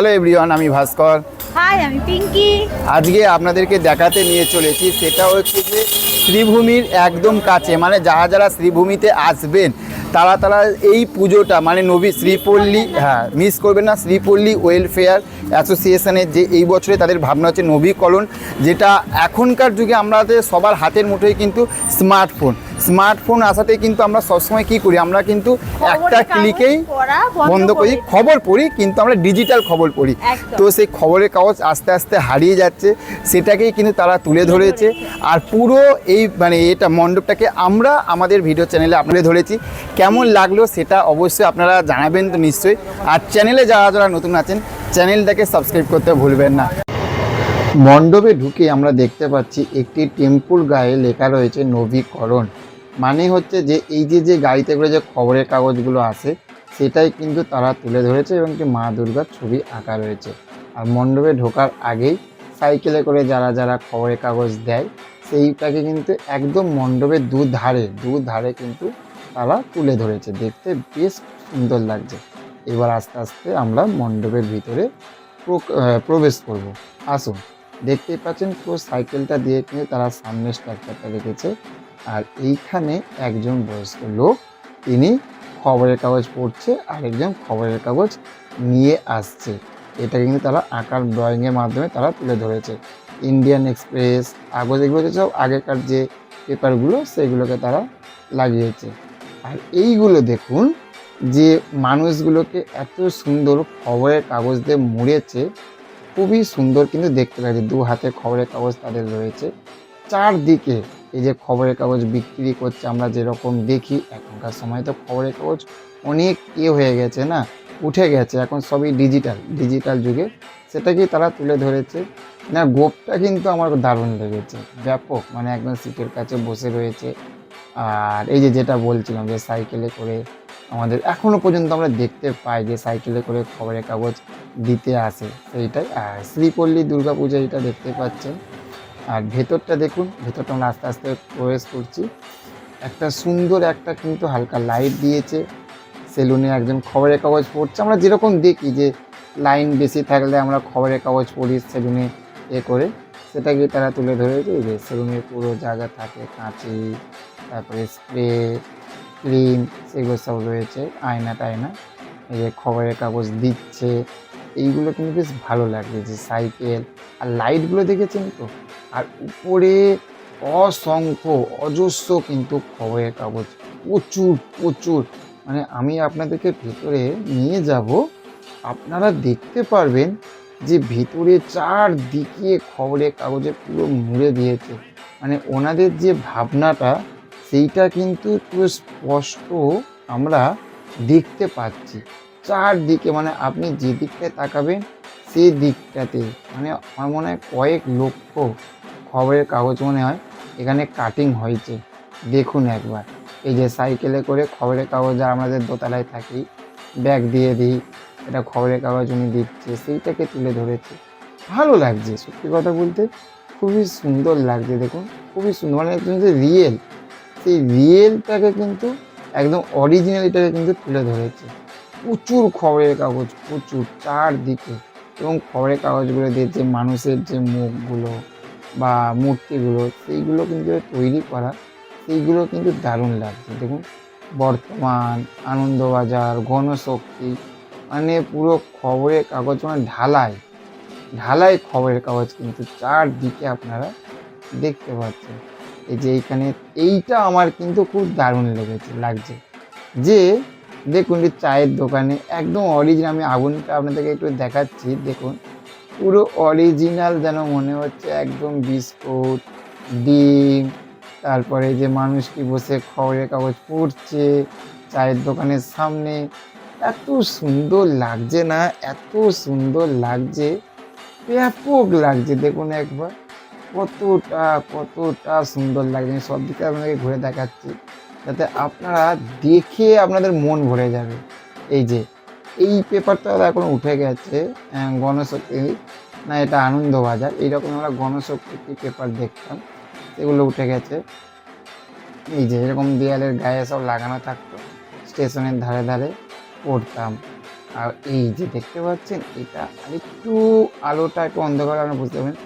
Hello everyone আমি ভাস্কর। High আমি পিঙ্কি। আজকে আপনাদেরকে দেখাতে নিয়ে চলেছি সেটা হচ্ছে যে শ্রীভূমির একদম কাছে মানে যারা যারা শ্রীভূমিতে আসবেন তারা তারা এই পুজোটা মানে নবী শ্রীপল্লী হ্যাঁ মিস করবেন না শ্রীপল্লী ওয়েলফেয়ার অ্যাসোসিয়েশনের যে এই বছরে তাদের ভাবনা হচ্ছে নবীকরণ যেটা এখনকার যুগে আমাদের সবার হাতের মুঠোয় কিন্তু স্মার্টফোন স্মার্টফোন আসাতে কিন্তু আমরা সবসময় কী করি? আমরা কিন্তু একটা ক্লিকেই বন্ধ করি খবর পড়ি কিন্তু আমরা ডিজিটাল খবর পড়ি। তো সেই খবরের কাগজ আস্তে আস্তে হারিয়ে যাচ্ছে সেটাকেই কিন্তু তারা তুলে ধরেছে। আর পুরো এই মানে এটা মণ্ডপটাকে আমরা আমাদের ভিডিও চ্যানেলে আপনাদের ধরেছি। কেমন লাগল সেটা অবশ্যই আপনারা জানাবেন তো নিশ্চয়ই। আর চ্যানেলে যারা যারা নতুন আছেন চ্যানেলটাকে সাবস্ক্রাইব করতে ভুলবেন না। মণ্ডপে ঢুকে আমরা দেখতে পাচ্ছি একটি টেম্পুল গায়ে লেখা রয়েছে নবীকরণ। মানে হচ্ছে যে এই যে যে গাড়িতে করে যে খবরের কাগজগুলো আসে সেটাই কিন্তু তারা তুলে ধরেছে এবং একটি মা দুর্গার ছবি আঁকা রয়েছে। আর মণ্ডপে ঢোকার আগেই সাইকেলে করে যারা যারা খবরের কাগজ দেয়, সেইটাকে কিন্তু একদম মণ্ডপের দু ধারে দু ধারে কিন্তু তারা তুলে ধরেছে। দেখতে বেশ সুন্দর লাগছে। এবার আস্তে আস্তে আমরা মণ্ডপের ভিতরে প্র- প্রবেশ করব। আসুন, দেখতেই পাচ্ছেন পুরো সাইকেলটা দিয়ে কিন্তু তারা সামনের স্ট্রাকচারটা রেখেছে। আর এইখানে একজন বয়স্ক লোক তিনি খবরের কাগজ পড়ছে আর একজন খবরের কাগজ নিয়ে আসছে। এটা কিন্তু তারা আঁকার ড্রয়িংয়ের মাধ্যমে তারা তুলে ধরেছে। ইন্ডিয়ান এক্সপ্রেস কাগজ এগুলো সব আগেকার যে পেপারগুলো, সেগুলোকে তারা লাগিয়েছে। আর এইগুলো দেখুন, যে মানুষগুলোকে এত সুন্দর খবরের কাগজ দিয়ে মুড়েছে, খুবই সুন্দর কিন্তু দেখতে লাগছে। দু হাতে খবরের কাগজ তাদের রয়েছে। চারদিকে এই যে খবরের কাগজ বিক্রি করছে, আমরা যেরকম দেখি, এখনকার সময় তো খবরের কাগজ অনেক ইয়ে হয়ে গেছে না, উঠে গেছে, এখন সবই ডিজিটাল ডিজিটাল যুগে। সেটাকেই তারা তুলে ধরেছে। না, গোপটা কিন্তু আমার দারুণ লেগেছে। ব্যাপক মানে একদম সিটের কাছে বসে রয়েছে। আর এই যে যেটা বলছিলাম যে সাইকেলে করে আমাদের এখনও পর্যন্ত আমরা দেখতে পাই যে সাইকেলে করে খবরের কাগজ দিতে আসে, সেইটাই। আর শ্রীপল্লী দুর্গা পূজা এটা দেখতে পাচ্ছেন। আর ভেতরটা দেখুন, ভেতরটা আমরা আস্তে আস্তে প্রবেশ করছি। একটা সুন্দর একটা কিন্তু হালকা লাইট দিয়েছে। সেলুনে একজন খবরের কাগজ পড়ছে। আমরা যেরকম দেখি যে লাইন বেশি থাকলে আমরা খবরের কাগজ পড়ি সেলুনে এ করে। সেটাকে তারা তুলে ধরেছে যে সেলুনের পুরো জায়গা থাকে, কাঁচি, তারপরে স্প্রে ক্রিম সেগুলো সব রয়েছে, আয়না টায়না। এই যে খবরের কাগজ দিচ্ছে। এইগুলো কিন্তু বেশ ভালো লাগছে যে সাইকেল আর লাইটগুলো দেখেছেন তো? আর উপরে অসংখ্য, অজস্র কিন্তু খবরের কাগজ। প্রচুর প্রচুর। মানে আমি আপনাদেরকে ভেতরে নিয়ে যাব। আপনারা দেখতে পারবেন যে ভেতরে চারদিকে খবরের কাগজে পুরো মুড়ে দিয়েছে। মানে ওনাদের যে ভাবনাটা, সেইটা কিন্তু পুরো স্পষ্ট আমরা দেখতে পাচ্ছি। চারদিকে মানে আপনি যে দিকটায় তাকাবেন সেই দিকটাতে মানে আমার মনে হয় কয়েক লক্ষ খবরের কাগজ মনে হয়। এখানে কাটিং হয়েছে। দেখুন একবার। এই যে সাইকেলে করে খবরের কাগজ আমাদের দোতলায় থাকি ব্যাগ দিয়ে দিই। এটা খবরের কাগজ উনি দিচ্ছে, সেইটাকে তুলে ধরেছে। ভালো লাগছে, সত্যি কথা বলতে খুবই সুন্দর লাগছে, দেখুন। খুবই সুন্দর মানে একদম যে রিয়েল সেই রিয়েলটাকে কিন্তু, একদম অরিজিনালিটাকে কিন্তু তুলে ধরেছে। প্রচুর খবরের কাগজ, প্রচুর চারদিকে। এবং খবরের কাগজগুলো দিয়ে যে মানুষের যে মুখগুলো বা মূর্তিগুলো, সেইগুলো কিন্তু তৈরি করা, সেইগুলো কিন্তু দারুণ লাগছে। দেখুন, বর্তমান আনন্দবাজার গণশক্তি মানে পুরো খবরের কাগজ মানে ঢালাই ঢালাই খবরের কাগজ কিন্তু চারদিকে আপনারা দেখতে পাচ্ছেন। এই যে এইখানে, এইটা আমার কিন্তু খুব দারুণ লেগেছে, লাগছে। যে দেখুন চায়ের দোকানে একদম অরিজিনাল আমি আগুনটা আপনাদেরকে একটু দেখাচ্ছি, দেখুন। পুরো অরিজিনাল যেন মনে হচ্ছে একদম বিস্কুট, ডিম, তারপরে যে মানুষ কি বসে খবরের কাগজ পড়ছে, চায়ের দোকানের সামনে। এত সুন্দর লাগছে না? এত সুন্দর লাগছে? ব্যাপক লাগছে, দেখুন একবার। কতটা কতটা সুন্দর লাগছে। সব দিকে আপনাকে ঘুরে দেখাচ্ছি। যাতে আপনারা দেখে আপনাদের মন ভরে যাবে। এই যে এই পেপারটা এখন উঠে গেছে গণশক্তি, না, এটা আনন্দবাজার, এইরকম আমরা গণশক্তি পেপার দেখতাম, সেগুলো উঠে গেছে। এই যে এরকম দেয়ালের গায়ে সব লাগানো থাকতো, স্টেশনের ধারে ধারে পড়তাম। আর এই যে দেখতে পাচ্ছেন, এটা আরেকটু আলোটা, একটু অন্ধকার আপনারা বুঝতে পারবেন।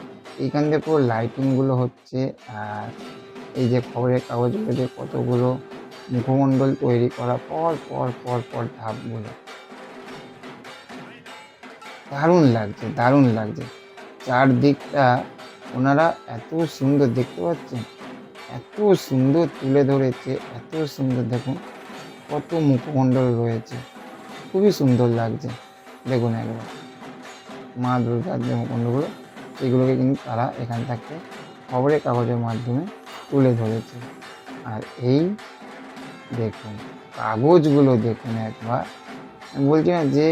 এইখান থেকে পুরো লাইটিংগুলো হচ্ছে, আর এই যে খবরের কাগজগুলো যে কতগুলো মুখমণ্ডল তৈরি করা পর পর পর পর ধাপগুলো। দারুণ লাগছে দারুণ লাগছে। চারদিকটা ওনারা এত সুন্দর, দেখতে পাচ্ছেন? এত সুন্দর তুলে ধরেছে, এত সুন্দর, দেখুন, কত মুখমণ্ডল রয়েছে। খুবই সুন্দর লাগছে, দেখুন একবার। মা দুর্গার যে মুখমণ্ডলগুলো সেগুলোকে কিন্তু তারা এখান থেকে খবরের কাগজের মাধ্যমে তুলে ধরেছে। আর এই দেখুন, কাগজগুলো দেখুন একবার। বলছি না যে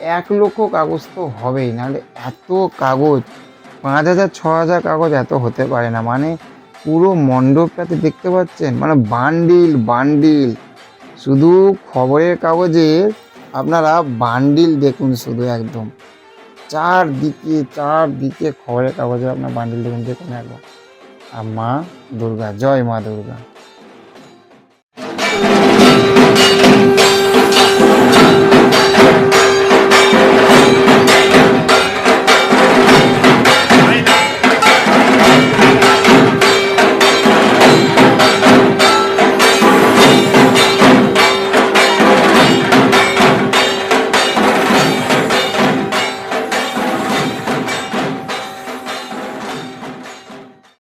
এক লক্ষ কাগজ তো হবেই, নাহলে এত কাগজ, পাঁচ হাজার, ছ হাজার কাগজ এত হতে পারে না। মানে পুরো মণ্ডপটাতে দেখতে পাচ্ছেন? মানে বান্ডিল বান্ডিল। শুধু খবরের কাগজের আপনারা বান্ডিল দেখুন শুধু একদম। চারদিকে চারদিকে খবরের কাগজে আপনার বান্ডিল দেখুন দেখুন একদম। আর মা দুর্গা, জয় মা দুর্গা।